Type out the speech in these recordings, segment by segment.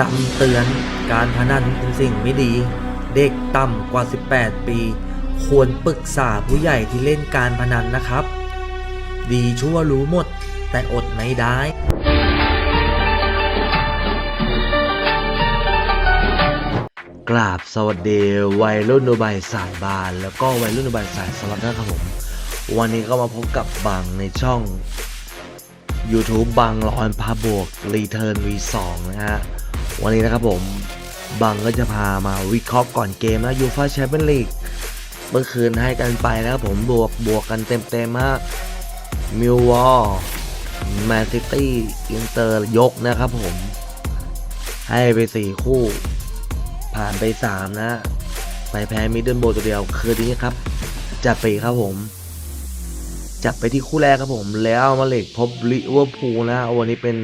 คำเตือนการพนันเป็นสิ่งไม่ดี เด็กต่ำกว่า 18 ปี ควรปรึกษาผู้ใหญ่ที่เล่นการพนันนะครับ ดีชั่วรู้หมด แต่อดไม่ได้ กราบสวัสดีวัยรุ่นดูใบสายบาน แล้วก็วัยรุ่นดูใบสายสลับนะครับผม วันนี้ก็มาพบกับบังในช่อง YouTube บังรอนพาบวก Return V2 นะฮะ วันนี้นะครับผมบังก็จะพามาวิเคราะห์ก่อนเกมนะยูฟาแชมเปี้ยนลีกเมื่อคืนให้กันไปนะครับผมบวกบวกกันเต็มๆมากมิววอลแมนซิตี้อินเตอร์ยกนะครับผม ให้ไป 4 คู่ ผ่านไป 3 นะ ไปแพ้มิดเดิลโบตัวเดียว คืนนี้ครับ จัดไปครับผม จัดไปที่คู่แรกครับผม แล้วมาเล็กพบลิเวอร์พูลนะ วันนี้เป็น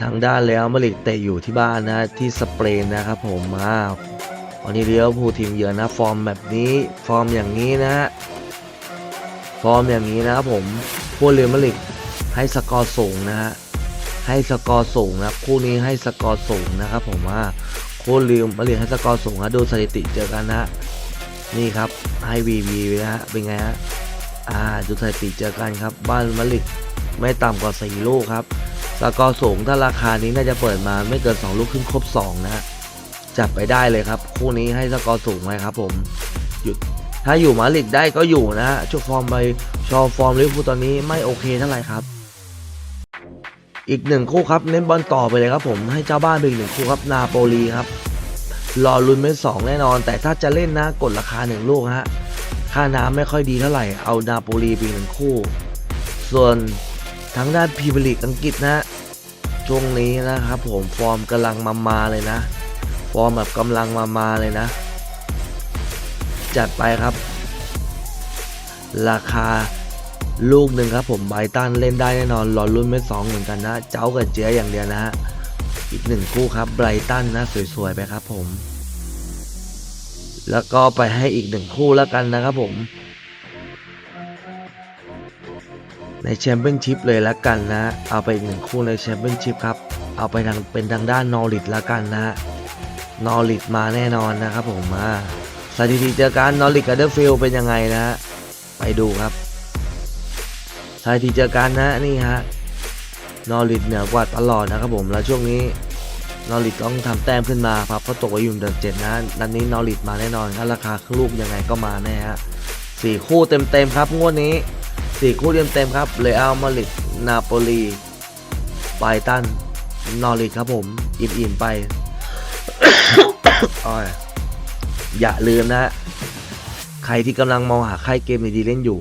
ทางด้านแล้วมาริกเตะอยู่ที่บ้านนะที่สเปนนะครับผมมาวันนี้เลี้ยวภูลทีมเยือนนะฟอร์มแบบนี้ฟอร์มอย่างนี้นะฮะฟอร์มอย่างนี้นะครับผมพวกเรียวมาริกให้สกอร์สูงนะฮะให้สกอร์สูงนะคู่นี้ให้สกอร์สูงนะครับผมว่าคู่เรียวมาริกให้สกอร์สูงนะดูสถิติเจอกันนะนี่ครับให้วีวีนะฮะเป็นไงฮะอ่าดูสถิติเจอกันครับ บ้านมาริกไม่ต่ำกว่า4ลูกครับ สกอร์สูงถ้าราคานี้น่าจะเปิดมาไม่เกิน2ลูกขึ้นครบ2นะฮะจับไปได้เลยครับ คู่นี้ให้สกอร์สูงไหมครับผมหยุดถ้าอยู่มาดริดได้ก็อยู่นะฮะช่วฟอร์มไปชอฟอร์มลิเวอร์พูลตอนนี้ไม่โอเคเท่าไหร่ครับ อีกหนึ่งคู่ครับเน้นบอลต่อไปเลยครับผมให้เจ้าบ้านเป็นอีกหนึ่งคู่ครับนาโปลีครับรอลุ้นเป็นสองแน่นอน แต่ถ้าจะเล่นนะกดราคาหนึ่งลูกฮะค่าน้ำไม่ค่อยดีเท่าไหร่เอานาโปลีเป็นหนึ่งคู่ ส่วน ทางด้านพรีเมียร์ลีกอังกฤษนะช่วงนี้นะครับผมฟอร์มกำลังมามาเลยนะ ฟอร์มแบบกำลังมามาเลยนะ จัดไปครับ ราคาลูกหนึ่งครับผมไบรตันเล่นได้แน่นอนรอรุ่นไม่สองเหมือนกันนะ เจ้ากับเจ๊ยอย่างเดียวนะฮะอีกหนึ่งคู่ครับไบรตันนะสวยๆไปครับผม แล้วก็ไปให้อีกหนึ่งคู่แล้วกันนะครับผม ในแชมเปี้ยนชิพเลยละกันนะ เอาไปอีกหนึ่งคู่ในแชมเปี้ยนชิพครับ เอาไปทางเป็นทางด้านนอริทละกันนะ นอริทมาแน่นอนนะครับผมมาสถิติเจอกันนอริทกับเดอร์ฟิลเป็นยังไงนะ ไปดูครับสถิติเจอกันนะนี่ฮะ นอริทเหนือกว่าตลอดนะครับผมแล้วช่วงนี้นอริทต้องทำแต้มขึ้นมาครับเพราะตกไว้อยู่อันดับเจ็ดนะนันนี้นอริทมาแน่นอนถ้าราคาครึ่งลูกยังไงก็มาแน่ฮะสี่คู่เต็มๆครับงวดนี้ สี่คู่เต็มเต็มๆครับเลอัลมาดริดนาโปลีไบตันนอริครับผม อิ่มๆไปอ้อยอย่าลืมนะ ใครที่กำลังมองหาค่ายเกมดีๆเล่นอยู่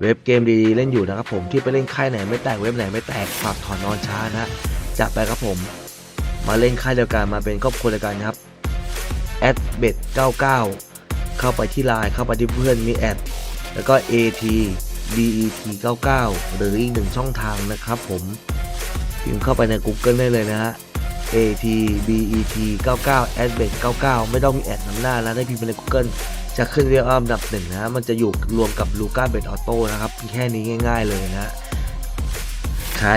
เว็บเกมดีๆเล่นอยู่นะครับผมที่ไปเล่นค่ายไหนไม่แตกเว็บไหนไม่แตกฝากถอนนอนช้านะจัดไปครับผม มาเล่นค่ายเดียวกันมาเป็นครอบครัวเดียวกันครับแอดเบ็ด99เข้าไปที่ไลน์เข้าไปที่เพื่อนมีแอดแล้วก็ AT DET 99 หรืออีกหนึ่งช่องทางนะครับผมพิมพ์เข้าไปใน Google ได้เลยนะฮะ AT DET 99 Adbet 99ไม่ต้องมีแอดนำหน้าแล้วได้พิมพ์ไปใน Google จะขึ้นเรียงอันดับหนึ่งนะมันจะอยู่รวมกับ Luca Bet Auto นะครับแค่นี้ง่าย ๆเลยนะ ใคร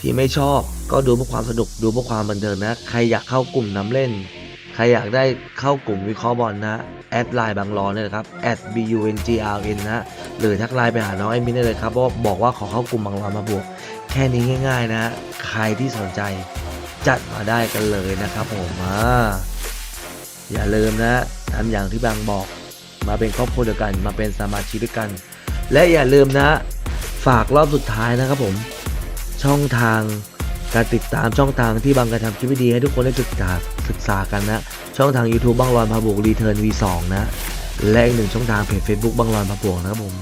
ที่ไม่ชอบก็ดูเพื่อความสนุกดูเพื่อความบันเทิงนะ ใครอยากเข้ากลุ่มน้ำเล่น รอยากได้เข้ากลุ่มวิเคราะห์บอลนะ แอดไลน์บางรอนเนี่ยนะครับแอด b u n g r n นะหรือทักไลน์ไปหาน้องไอมินได้เลยครับเพราะบอกว่าขอเข้ากลุ่มบางรอนมาบวก แค่นี้ง่าย ๆ นะ ใครที่สนใจจัดมาได้กันเลยนะครับผมอ่าอย่าลืมนะทำอย่างที่บางบอก มาเป็นครอบครัวเดียวกัน มาเป็นสมาชิกด้วยกัน และอย่าลืมนะ ฝากรอบสุดท้ายนะครับผม ช่องทาง การติดตามช่องทางที่บางกระทำคลิปวิดีให้ทุกคนได้ศึกษาศึกษากันนะ ช่องทาง YouTube บางรอนพาบวกรีเทิร์น V2 นะ และอีกหนึ่งช่องทางเพจ Facebook บางรอนพาบวกนะครับผม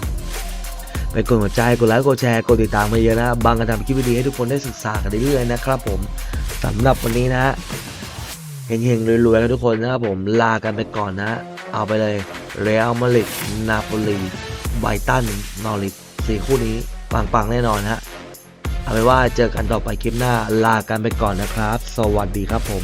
ไปกดหัวใจกดไลค์กดแชร์กดติดตามมาเยอะนะ บางกระทำคลิปวิดีให้ทุกคนได้ศึกษากันเรื่อยๆนะครับผมสำหรับวันนี้นะเฮงๆรวยๆกันทุกคนนะครับผมลากันไปก่อนนะ เอาไปเลยเรอัลมาดริดนาโปลีไบตันนอริทสี่คู่นี้ปังๆแน่นอนฮะ เอาเป็นว่าเจอกันต่อไปคลิปหน้าลากันไปก่อนนะครับ สวัสดีครับผม